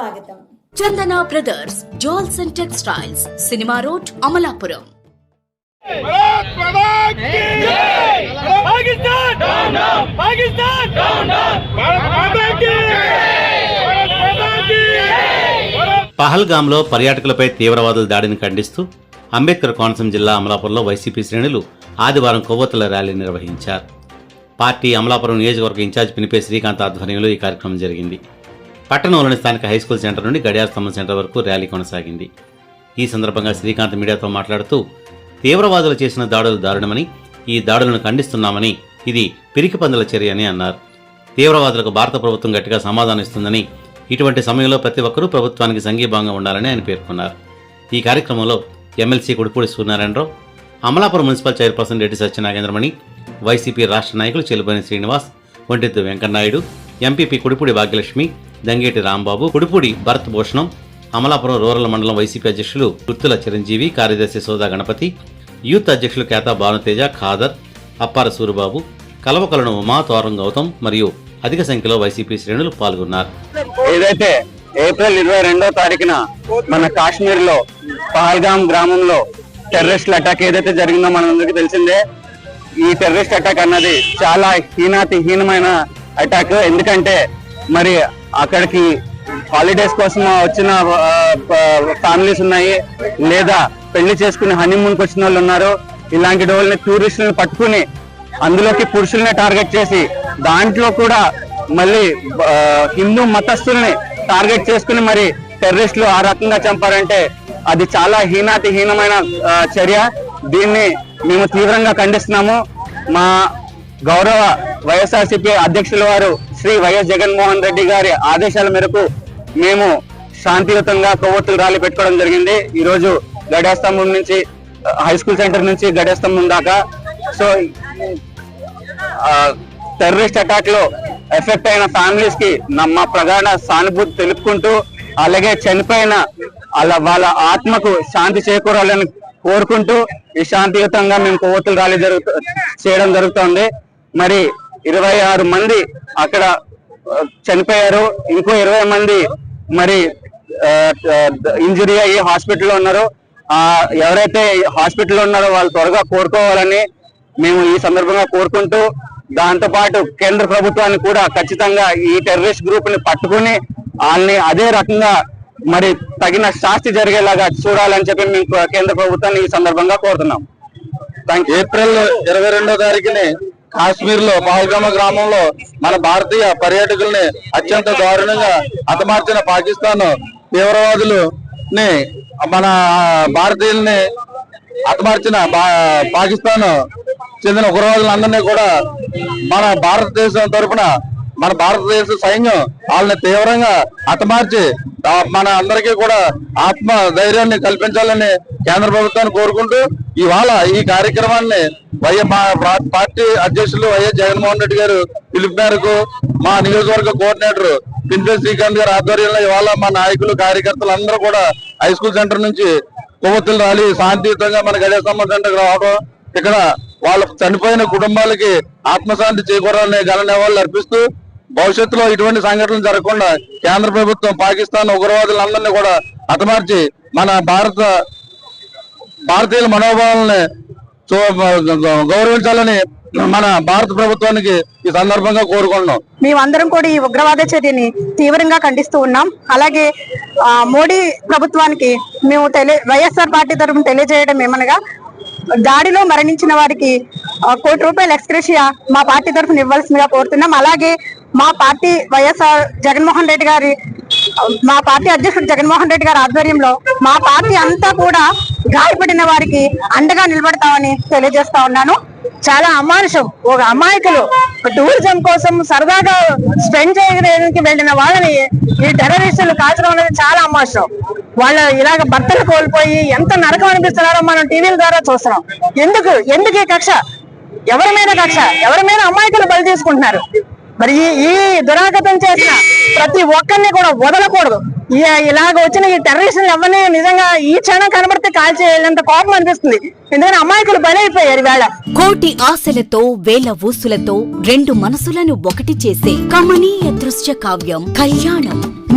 స్వాగతం. Chandana brothers jewels and textiles cinema road Amalapuram. పహల్గాంలో పర్యాటకులపై తీవ్రవాదుల దాడిని ఖండిస్తూ అంబేద్కర్ కోనసీమ జిల్లా అమలాపురంలో వైసీపీ శ్రేణులు ఆదివారం కొవ్వొత్తుల ర్యాలీ నిర్వహించారు. పార్టీ అమలాపురం నియోజకవర్గ ఇన్ఛార్జ్ పినిపే శ్రీకాంత్ ఆధ్వర్యంలో ఈ కార్యక్రమం జరిగింది. పట్టణంలోని స్థానిక హైస్కూల్ సెంటర్ నుండి గడియార స్తంభం సెంటర్ వరకు ర్యాలీ కొనసాగింది. ఈ సందర్భంగా శ్రీకాంత్ మీడియాతో మాట్లాడుతూ తీవ్రవాదులు చేసిన దాడులు దారుణమని ఈ దాడులను ఖండిస్తున్నామని ఇది పిరికి పందుల చర్య అని అన్నారు. తీవ్రవాదులకు భారత ప్రభుత్వం గట్టిగా సమాధానం ఇస్తుందని ఇటువంటి సమయంలో ప్రతి ఒక్కరూ ప్రభుత్వానికి సంఘీభాగంగా ఉండాలని ఆయన పేర్కొన్నారు. ఈ కార్యక్రమంలో MLC Kudipudi Suryanarayana Rao Amalapuram municipal chairperson Reddy Satyanagendramani YCP రాష్ట్ర నాయకులు చెలుబని శ్రీనివాస్ వంటిద్దు వెంకన్నాయుడు ఎంపీపీ కుడిపూడి భాగ్యలక్ష్మి దంగేటి రాంబాబు కుడిపూడి భరత్ భూషణం అమలాపురం రూరల్ మండలం వైసీపీ అధ్యక్షులు గుర్తుల చిరంజీవి కార్యదర్శి సోదా గణపతి యూత్ అధ్యక్షులు కేతా భానుతేజ ఖాదర్ అప్పార సూరిబాబు కలవకలను ఉమా తోరం గౌతమ్ మరియు అధిక సంఖ్యలో వైసీపీ శ్రేణులు పాల్గొన్నారు. ఏదైతే ఏప్రిల్ ఇరవై రెండో తారీఖున మన కాశ్మీర్లో పహల్గామ్ గ్రామంలో టెర్రరిస్టుల అటాక్ ఏదైతే జరిగిందో మనందరికీ తెలిసిందే ఈ టెర్రరిస్ట్ అటాక్ అన్నది చాలా హీనాతి హీనమైన అటాక్. ఎందుకంటే మరి అక్కడికి హాలిడేస్ కోసం వచ్చిన ఫ్యామిలీస్ ఉన్నాయి. లేదా పెళ్ళి చేసుకుని హనీమూన్కి వచ్చిన వాళ్ళు ఉన్నారు. ఇలాంటి వాళ్ళని టూరిస్టులను పట్టుకుని అందులోకి పురుషుల్ని టార్గెట్ చేసి దాంట్లో కూడా మళ్ళీ హిందూ మతస్థుల్ని టార్గెట్ చేసుకుని మరి టెర్రరిస్టులు ఆ రకంగా చంపారంటే అది చాలా హీనాతి హీనమైన చర్య. దీన్ని మేము తీవ్రంగా ఖండిస్తున్నాము. మా గౌరవ వైఎస్ఆర్సీపీ అధ్యక్షుల వారు శ్రీ వైఎస్ జగన్మోహన్ రెడ్డి గారి ఆదేశాల మేరకు మేము శాంతియుతంగా కొవ్వొత్తులు ర్యాలీ పెట్టుకోవడం జరిగింది. ఈ రోజు గడియాస్తంభం నుంచి హై స్కూల్ సెంటర్ నుంచి గడియాస్తంభం దాకా. సో టెర్రరిస్ట్ అటాక్లో ఎఫెక్ట్ అయిన ఫ్యామిలీస్కి మా ప్రగాఢ సానుభూతి తెలుపుకుంటూ అలాగే చనిపోయిన అలా వాళ్ళ ఆత్మకు శాంతి చేకూరాలని కోరుకుంటూ ఈ శాంతియుతంగా మేము కొవ్వొత్తులు ర్యాలీ జరుగు చేయడం జరుగుతోంది. మరి ఇరవై ఆరు మంది అక్కడ చనిపోయారు. ఇంకో ఇరవై మంది మరి ఇంజురీ అయ్యి హాస్పిటల్లో ఉన్నారు. ఎవరైతే హాస్పిటల్లో ఉన్నారో వాళ్ళు త్వరగా కోరుకోవాలని మేము ఈ సందర్భంగా కోరుకుంటూ దాంతో పాటు కేంద్ర ప్రభుత్వాన్ని కూడా ఖచ్చితంగా ఈ టెర్రరిస్ట్ గ్రూప్ని పట్టుకుని వాళ్ళని అదే రకంగా మరి తగిన శాస్తి జరిగేలాగా చూడాలని చెప్పి మేము కేంద్ర ప్రభుత్వాన్ని ఈ సందర్భంగా కోరుతున్నాం. ఏప్రిల్ ఇరవై రెండో తారీఖుని కాశ్మీర్లో పహల్గామ గ్రామంలో మన భారతీయ పర్యాటకుల్ని అత్యంత దారుణంగా హతమార్చిన పాకిస్తాన్ తీవ్రవాదులు మన భారతీయుల్ని హతమార్చిన బా- పాకిస్తాన్ చెందిన ఉగ్రవాదులందరినీ కూడా మన భారతదేశం తరఫున మన భారతదేశ సైన్యం వాళ్ళని తీవ్రంగా హతమార్చి మన అందరికీ కూడా ఆత్మ ధైర్యాన్ని కల్పించాలని కేంద్ర ప్రభుత్వాన్ని కోరుకుంటూ ఇవాళ ఈ కార్యక్రమాన్ని వైఎస్ మా పార్టీ అధ్యక్షులు వైఎస్ జగన్మోహన్ రెడ్డి గారు పిలుపు మేరకు మా నియోజకవర్గ కోఆర్డినేటర్ పింపే శ్రీకాంత్ గారి ఆధ్వర్యంలో ఇవాళ మా నాయకులు కార్యకర్తలు అందరూ కూడా హై స్కూల్ సెంటర్ నుంచి కొవ్వొత్తులు రాలి శాంతియుతంగా మన గడియాస్తంభం సెంటర్కి రావడం ఇక్కడ వాళ్ళ చనిపోయిన కుటుంబాలకి ఆత్మశాంతి చేకూరాలని గల నివాళులు అర్పిస్తూ భవిష్యత్తులో ఇటువంటి సంఘటనలు జరగకుండా కేంద్ర ప్రభుత్వం పాకిస్తాన్ ఉగ్రవాదులందరినీ కూడా హతమార్చి మన భారత భారతీయుల మనోభావాలని గౌరవించాలని మన భారత ప్రభుత్వానికి ఈ సందర్భంగా కోరుకుంటున్నాం. మేమందరం కూడా ఈ ఉగ్రవాద చర్యని తీవ్రంగా ఖండిస్తూ ఉన్నాం. అలాగే మోడీ ప్రభుత్వానికి మేము తెలియ వైఎస్ఆర్ పార్టీ తరఫున తెలియజేయడం ఏమనగా దాడిలో మరణించిన వారికి కోటి రూపాయలు ఎక్స్క్రేషియా మా పార్టీ తరఫున ఇవ్వాల్సిందిగా కోరుతున్నాం. అలాగే మా పార్టీ వైఎస్ఆర్ జగన్మోహన్ రెడ్డి గారి మా పార్టీ అధ్యక్షుడు జగన్మోహన్ రెడ్డి గారి ఆధ్వర్యంలో మా పార్టీ అంతా కూడా గాయపడిన వారికి అండగా నిలబడతామని తెలియజేస్తా ఉన్నాను. చాలా అమానుషం ఒక అమాయకులు. టూరిజం కోసం సరదాగా స్పెండ్ చేయడానికి వెళ్ళిన వాళ్ళని ఈ టెర్రరిస్టులు కాల్చడం అనేది చాలా అమానుషం. వాళ్ళు ఇలాగ భర్తలు కోల్పోయి ఎంత నరకం అనిపిస్తున్నారో మనం టీవీల ద్వారా చూస్తున్నాం. ఎందుకు? ఎందుకు ఈ కక్ష? ఎవరి మీద కక్ష? ఎవరి మీద అమాయకులు బలి తీసుకుంటున్నారు? మరి ఈ దురాగతం చేసిన ప్రతి ఒక్కరిని కూడా వదలకూడదు. ఇలాగ వచ్చిన ఈ టెర్రరిస్టులు ఎవరిని నిజంగా ఈ క్షణం కనబడితే కాల్చేయాలంత కోపం అనిపిస్తుంది. ఎందుకంటే అమాయకులు బలైపోయారు వేళ కోటి ఆశలతో వేల ఊసులతో రెండు మనసులను ఒకటి చేసే కమనీయ దృశ్య కావ్యం కళ్యాణం.